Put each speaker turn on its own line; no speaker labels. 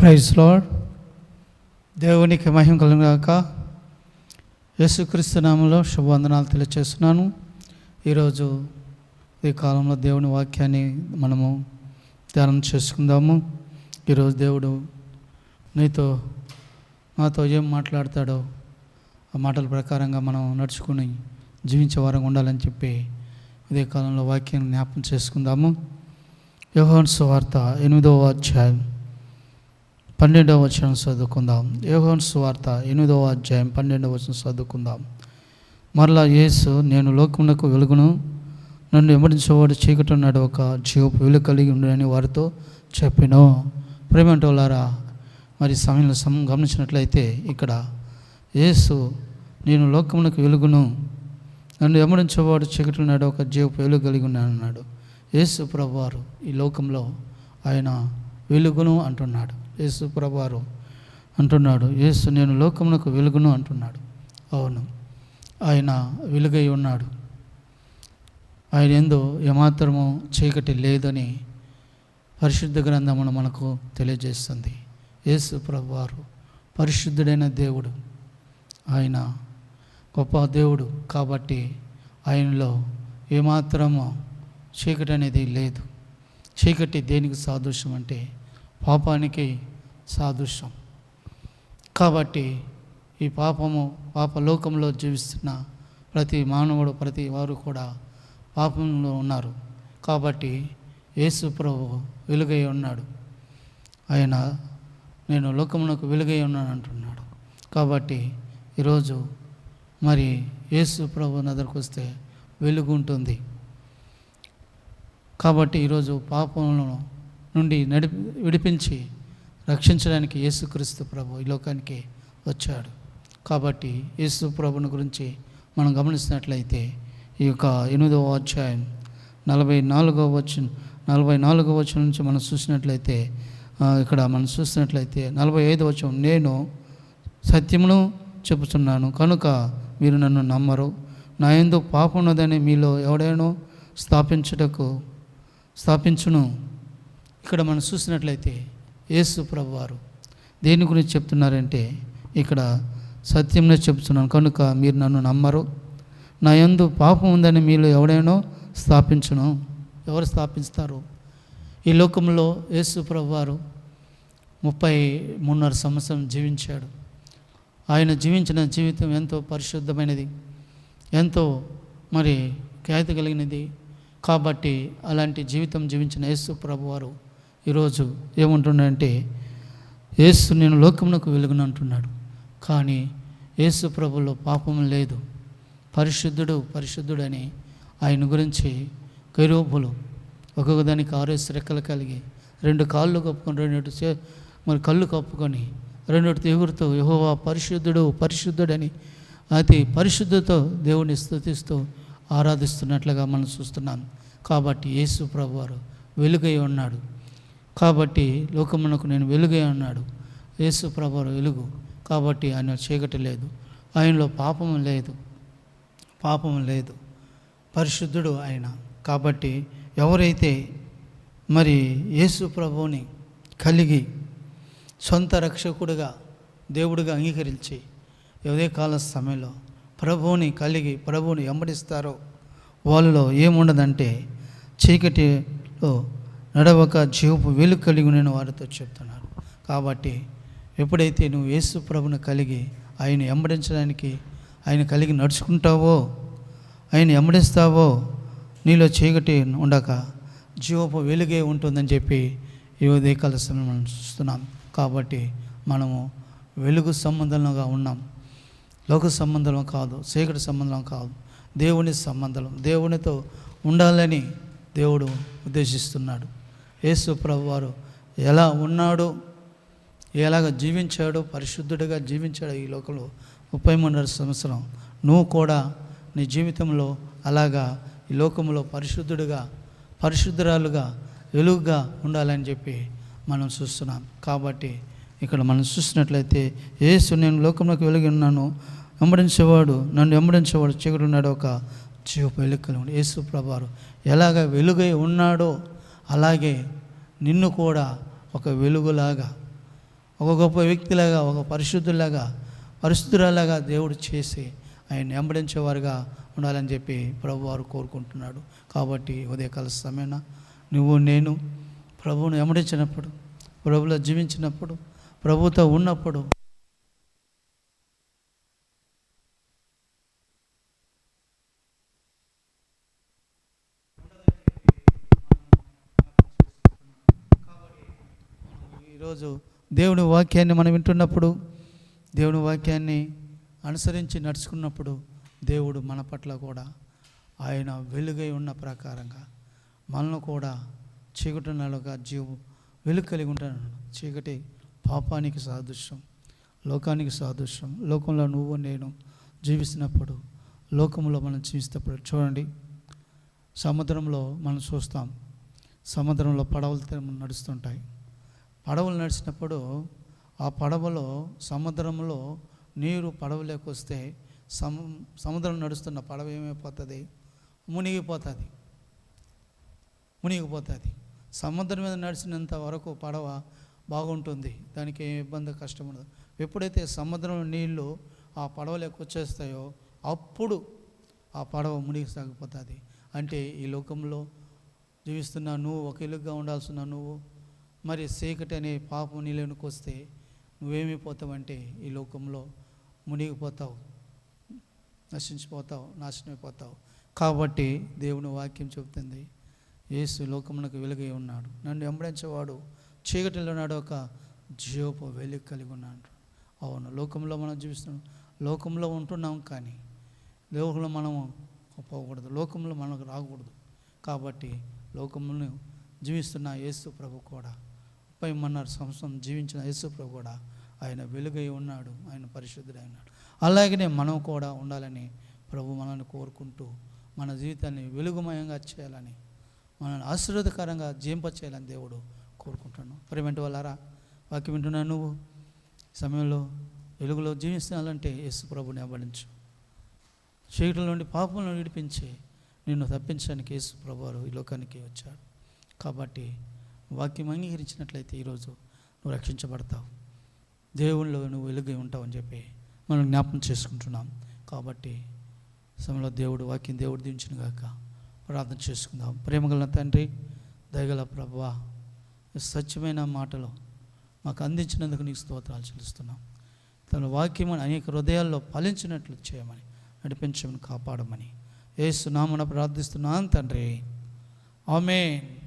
Praise lord దేవునికి మహిమ కలుగాక యేసుక్రీస్తు నామంలో శుభవందనాలు తెలియచేస్తున్నాను. ఈరోజు ఈ కాలంలో దేవుని వాక్యాన్ని మనము ధ్యానం చేసుకుందాము. ఈరోజు దేవుడు నీతో మాతో ఏం మాట్లాడతాడో ఆ మాటల ప్రకారంగా మనం నడుచుకుని జీవించే వారంగా ఉండాలని చెప్పి ఇదే కాలంలో వాక్యాన్ని జ్ఞాపం చేసుకుందాము. యోహాన్ సువార్త ఎనిమిదవ అధ్యాయం. పన్నెండవ వచనం చదువుకుందాం. యోహాన్ సువార్త ఎనిమిదవ అధ్యాయం పన్నెండవ వచనం చదువుకుందాం. మరలా యేసు నేను లోకమునకు వెలుగును నన్ను ఎమరించేవాడు చీకటున్నాడు ఒక జీవపు వెలుగు కలిగి ఉండని వారితో చెప్పిను. ప్రేమంటోలారా మరి సమయంలో సమ గమనించినట్లయితే ఇక్కడ యేసు నేను లోకమునకు వెలుగును నన్ను ఎమరించేవాడు చీకటున్నాడు ఒక జీవపు వెలుగు కలిగి ఉన్నాను అన్నాడు. యేసు ప్రభువారు ఈ లోకంలో ఆయన వెలుగును అంటున్నాడు. యేసు ప్రభారు అంటున్నాడు. యేసు నేను లోకమునకు వెలుగును అంటున్నాడు. అవును. ఆయన వెలుగై ఉన్నాడు. ఆయన ఎందు ఏమాత్రము చీకటి లేదని పరిశుద్ధ గ్రంథమును మనకు తెలియజేస్తుంది. యేసు ప్రభువారు పరిశుద్ధుడైన దేవుడు. ఆయన గొప్ప దేవుడు కాబట్టి ఆయనలో ఏమాత్రము చీకటి అనేది లేదు. చీకటి దేనికి సాదృశ్యం అంటే పాపానికి సాదృశ్యం. కాబట్టి ఈ పాపము పాప లోకంలో జీవిస్తున్న ప్రతి మానవుడు ప్రతి వారు కూడా పాపంలో ఉన్నారు. కాబట్టి యేసు ప్రభు వెలుగై ఉన్నాడు. ఆయన నేను లోకమునకు వెలుగై ఉన్నాను అంటున్నాడు. కాబట్టి ఈరోజు మరి యేసు ప్రభు దగ్గరకు వస్తే వెలుగు ఉంటుంది కాబట్టి ఈరోజు పాపంలో నుండి నడిపి విడిపించి రక్షించడానికి యేసుక్రీస్తు ప్రభు ఈ లోకానికి వచ్చాడు. కాబట్టి యేసు ప్రభుని గురించి మనం గమనిస్తున్నట్లయితే ఈ యొక్క ఎనిమిదవ అధ్యాయం నలభై నాలుగవ వచ్చిన నలభై నాలుగవ వచ్చిన నుంచి మనం చూసినట్లయితే ఇక్కడ మనం చూసినట్లయితే నలభై ఐదు వచ్చిన నేను సత్యమును చెబుతున్నాను కనుక మీరు నన్ను నమ్మరు. నా ఎందు పాపం ఉన్నదని మీలో ఎవడైనో స్థాపించుటకు స్థాపించును. ఇక్కడ మనం చూసినట్లయితే యేసు ప్రభువారు దేని గురించి చెప్తున్నారంటే ఇక్కడ సత్యంలో చెప్తున్నాను. కనుక మీరు నన్ను నమ్మరు. నా యందు పాపం ఉందని మీలో ఎవడైనో స్థాపించను? ఎవరు స్థాపిస్తారు? ఈ లోకంలో యేసు ప్రభువారు ముప్పై మూడున్నర సంవత్సరం జీవించాడు. ఆయన జీవించిన జీవితం ఎంతో పరిశుద్ధమైనది. ఎంతో మరి ఖ్యాతి కలిగినది. కాబట్టి అలాంటి జీవితం జీవించిన యేసు ప్రభువారు ఈరోజు ఏమంటున్నాడంటే యేసు నేను లోకమునకు వెలుగును అంటున్నాడు. కానీ యేసు ప్రభులో పాపం లేదు. పరిశుద్ధుడు పరిశుద్ధుడని ఆయన గురించి కైరోపులు ఒక్కొక్క దానికి ఆరేసి రెక్కలు కలిగి రెండు కాళ్ళు కప్పుకొని రెండు చే మరి కళ్ళు కప్పుకొని రెండు ఎగురుతూ యహోవా పరిశుద్ధుడు పరిశుద్ధుడని అతి పరిశుద్ధతో దేవుని స్థుతిస్తూ ఆరాధిస్తున్నట్లుగా మనం చూస్తున్నాం. కాబట్టి యేసు ప్రభువారు వెలుగై ఉన్నాడు. కాబట్టి లోకమునకు నేను వెలుగై ఉన్నాడు. యేసు ప్రభువారు వెలుగు. కాబట్టి ఆయన చీకటి లేదు ఆయనలో పాపం లేదు. పాపం లేదు. పరిశుద్ధుడు ఆయన. కాబట్టి ఎవరైతే మరి యేసు ప్రభువుని కలిగి సొంత రక్షకుడుగా దేవుడిగా అంగీకరించి ఎవరే కాల సమయంలో ప్రభువుని కలిగి ప్రభువుని వెంబడిస్తారో వాళ్ళలో ఏముండదంటే చీకటిలో నడవక జీవపు వేలు కలిగి నేను వారితో చెప్తున్నాను. కాబట్టి ఎప్పుడైతే నువ్వు యేసు ప్రభుని కలిగి ఆయన వెంబడించడానికి ఆయన కలిగి నడుచుకుంటావో ఆయన ఎంబడిస్తావో నీలో చీకటి ఉండక జీవపు వెలుగే ఉంటుందని చెప్పి ఈ ఉదయకాల సమయం మనం చూస్తున్నాం. కాబట్టి మనము వెలుగు సంబంధంగా ఉన్నాం. లోక సంబంధం కాదు చీకటి సంబంధం కాదు దేవుని సంబంధం దేవునితో ఉండాలని దేవుడు ఉద్దేశిస్తున్నాడు. యేసు ప్రభువారు ఎలా ఉన్నాడో ఎలాగ జీవించాడో పరిశుద్ధుడిగా జీవించాడు ఈ లోకంలో ముప్పై మూడున్నర సంవత్సరం. నువ్వు కూడా నీ జీవితంలో అలాగా ఈ లోకంలో పరిశుద్ధుడిగా పరిశుద్ధురాలుగా వెలుగుగా ఉండాలని చెప్పి మనం చూస్తున్నాం. కాబట్టి ఇక్కడ మనం చూసినట్లయితే యేసు నేను లోకంలోకి వెలిగి ఉన్నాను వెంబడించేవాడు నన్ను వెంబడించేవాడు చీకటి ఉన్నాడు ఒక జీవపు వెలుకలు యేసు ప్రభారు ఎలాగ వెలుగై ఉన్నాడో అలాగే నిన్ను కూడా ఒక వెలుగులాగా ఒక గొప్ప వ్యక్తిలాగా ఒక పరిశుద్ధులాగా పరిశుద్ధురాలాగా దేవుడు చేసి ఆయన వెంబడించేవారుగా ఉండాలని చెప్పి ప్రభు వారు కోరుకుంటున్నాడు. కాబట్టి ఉదయకాల సమయన నువ్వు నేను ప్రభువును వెంబడించినప్పుడు ప్రభులో జీవించినప్పుడు ప్రభుతో ఉన్నప్పుడు ఈరోజు దేవుని వాక్యాన్ని మనం వింటున్నప్పుడు దేవుని వాక్యాన్ని అనుసరించి నడుచుకున్నప్పుడు దేవుడు మన పట్ల కూడా ఆయన వెలుగై ఉన్న ప్రకారంగా మనల్ని కూడా చీకటి నెలగా జీవు వెలుగు కలిగి ఉంటాను చీకటి పాపానికి సాదృశ్యం లోకానికి సాదృశ్యం. లోకంలో నువ్వు నేను జీవిస్తున్నప్పుడు లోకంలో మనం జీవిస్తున్నప్పుడు చూడండి. సముద్రంలో మనం చూస్తాం. సముద్రంలో పడవలు నడుస్తుంటాయి. పడవలు నడిచినప్పుడు ఆ పడవలో సముద్రంలో నీరు పడవలేకొస్తే వస్తే సముద్రం నడుస్తున్న పడవ ఏమైపోతుంది? మునిగిపోతుంది. మునిగిపోతుంది. సముద్రం మీద నడిచినంత వరకు పడవ బాగుంటుంది. దానికి ఏ ఇబ్బంది కష్టం ఉండదు. ఎప్పుడైతే సముద్రంలో నీళ్ళు ఆ పడవలోకి వచ్చేస్తాయో అప్పుడు ఆ పడవ మునిగి సాగిపోతుంది అంటే ఈ లోకంలో జీవిస్తున్న నువ్వు ఒక ఇలుగ్గా ఉండాల్సిన నువ్వు మరి చీకటి అనే పాపం నీలోనికి వస్తే నువ్వేమైపోతావంటే ఈ లోకంలో మునిగిపోతావు నశించిపోతావు నాశనమైపోతావు. కాబట్టి దేవుని వాక్యం చెబుతుంది యేసు లోకమునకు వెలుగై ఉన్నాడు. నన్ను వెంబడించేవాడు చీకటిలో నాడు ఒక జీవపు వెలుగు కలిగి ఉన్నాడు. అవును లోకంలో మనం జీవిస్తున్నాం లోకంలో ఉంటున్నాం కానీ లోకంలో మనము పోకూడదు లోకంలో మనకు రాకూడదు. కాబట్టి లోకమును జీవిస్తున్న యేసు ప్రభు కూడా ముప్పై మన్నర సంవత్సరం జీవించిన యేసు ప్రభు కూడా ఆయన వెలుగై ఉన్నాడు ఆయన పరిశుద్ధుడై ఉన్నాడు. అలాగనే మనం కూడా ఉండాలని ప్రభు మనల్ని కోరుకుంటూ మన జీవితాన్ని వెలుగుమయంగా చేయాలని మనల్ని ఆశీర్వాదకరంగా జీంపచేయాలని దేవుడు కోరుకుంటున్నాను ప్రేమంటి వాళ్ళారా వాక్యం వింటున్నా నువ్వు? సమయంలో వెలుగులో జీవిస్తున్నాలంటే యేసు ప్రభుని అవ్వడించు చీకటి నుండి పాపంలో విడిపించి నిన్ను తప్పించడానికి యేసు ప్రభువారు ఈ లోకానికి వచ్చాడు కాబట్టి వాక్యం అంగీకరించినట్లయితే ఈరోజు నువ్వు రక్షించబడతావు. దేవుళ్ళు నువ్వు వెలుగై ఉంటావని చెప్పి మనం జ్ఞాపకం చేసుకుంటున్నాం. కాబట్టి సమయంలో దేవుడు వాక్యం దేవుడు దించిన గాక ప్రార్థన చేసుకుందాం. ప్రేమగల తండ్రి దయగల ప్రభా సత్యమైన మాటలు మాకు అందించినందుకు నీకు స్తోత్రాలు చెల్లిస్తున్నాం. తన వాక్యం అనేక హృదయాల్లో ఫలించినట్లు చేయమని నడిపించమని కాపాడమని ఏసునామన ప్రార్థిస్తున్నాను తండ్రి. ఆమెన్.